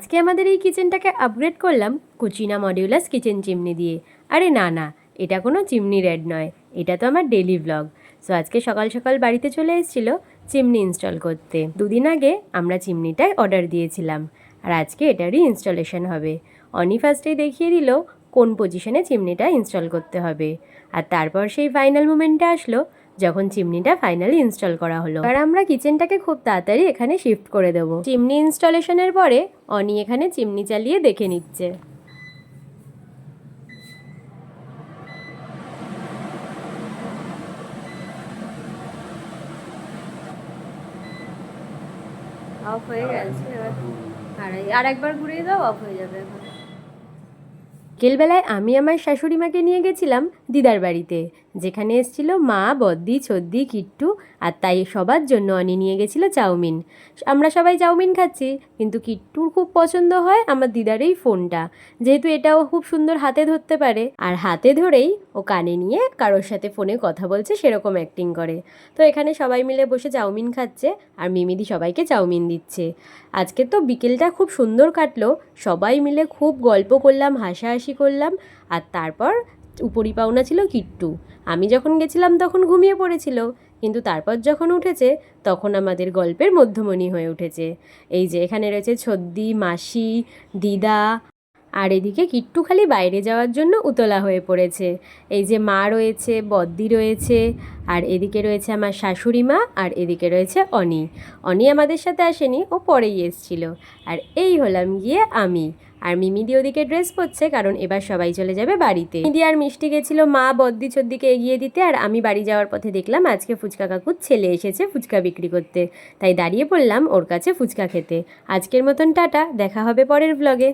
আজকে আমাদের এই কিচেনটাকে আপগ্রেড করলাম কুচিনা মডিউলাস কিচেন চিমনি দিয়ে। আরে না না, এটা কোনো চিমনি রেড নয়, এটা তো আমার ডেলি ব্লগ সো আজকে সকাল সকাল বাড়িতে চলে এসেছিল চিমনি ইনস্টল করতে। দুদিন আগে আমরা চিমনিটায় অর্ডার দিয়েছিলাম, আর আজকে এটারই ইনস্টলেশন হবে। অনি ফার্স্টেই দেখিয়ে দিল কোন পজিশনে চিমনিটা ইনস্টল করতে হবে। আর তারপর সেই ফাইনাল মুমেন্টটা আসলো যখন চিমনিটা ফাইনালি ইনস্টল করা হলো। আর আমরা কিচেনটাকে খুব তাড়াতাড়ি এখানে শিফট করে দেবো। চিমনি ইনস্টলেশনের পরে অনি এখানে চিমনি চালিয়ে দেখে নিচ্ছে। অফ হয়ে গেছে এবার। আর একবার ঘুরিয়ে দাও অফ হয়ে যাবে এখন। বিকেলবেলায় আমি আমার শাশুড়ি মাকে নিয়ে গেছিলাম দিদার বাড়িতে। যেখানে এসেছিল মা, বদ্দি ছদ্দি কিট্টু আর তাই সবার জন্য অনি নিয়ে গেছিল চাউমিন। আমরা সবাই চাউমিন খাচ্ছি, কিন্তু কিট্টুর খুব পছন্দ হয় আমার দিদার এই ফোনটা। যেহেতু এটাও খুব সুন্দর হাতে ধরতে পারে। আর হাতে ধরেই ও কানে নিয়ে কারোর সাথে ফোনে কথা বলছে, সেরকম অ্যাক্টিং করে। তো এখানে সবাই মিলে বসে চাউমিন খাচ্ছে আর মিমিদি সবাইকে চাউমিন দিচ্ছে। আজকে তো বিকেলটা খুব সুন্দর কাটলো, সবাই মিলে খুব গল্প করলাম, হাসাহাসি করলাম আর তারপর উপরি পাওনা ছিল কিট্টু। আমি যখন গেছিলাম তখন ঘুমিয়ে পড়েছিল। কিন্তু তারপর যখন উঠেছে, তখন আমাদের গল্পের মধ্যমণি হয়ে উঠেছে। এই যে এখানে রয়েছে ছদ্দি, মাসি, দিদা। আর এদিকে কিট্টু খালি বাইরে যাওয়ার জন্য উতলা হয়ে পড়েছে। এই যে মা রয়েছে, বদ্দি রয়েছে, আর এদিকে রয়েছে আমার শাশুড়ি মা, আর এদিকে রয়েছে অনি। অনি আমাদের সাথে আসেনি, ও পরেই এসছিল। আর এই হলাম গিয়ে আমি। আর মিমিদি ওদিকে ড্রেস পরছে, কারণ এবার সবাই চলে যাবে বাড়িতে। মিদি আর মিষ্টি গেছিল মা বদ্দি চদ্দিকে এগিয়ে দিতে, আর আমি বাড়ি যাওয়ার পথে দেখলাম আজকে ফুচকা কাকুর ছেলে এসেছে ফুচকা বিক্রি করতে। তাই দাঁড়িয়ে পড়লাম ওর কাছে ফুচকা খেতে। আজকের মতন টাটা, দেখা হবে পরের ব্লগে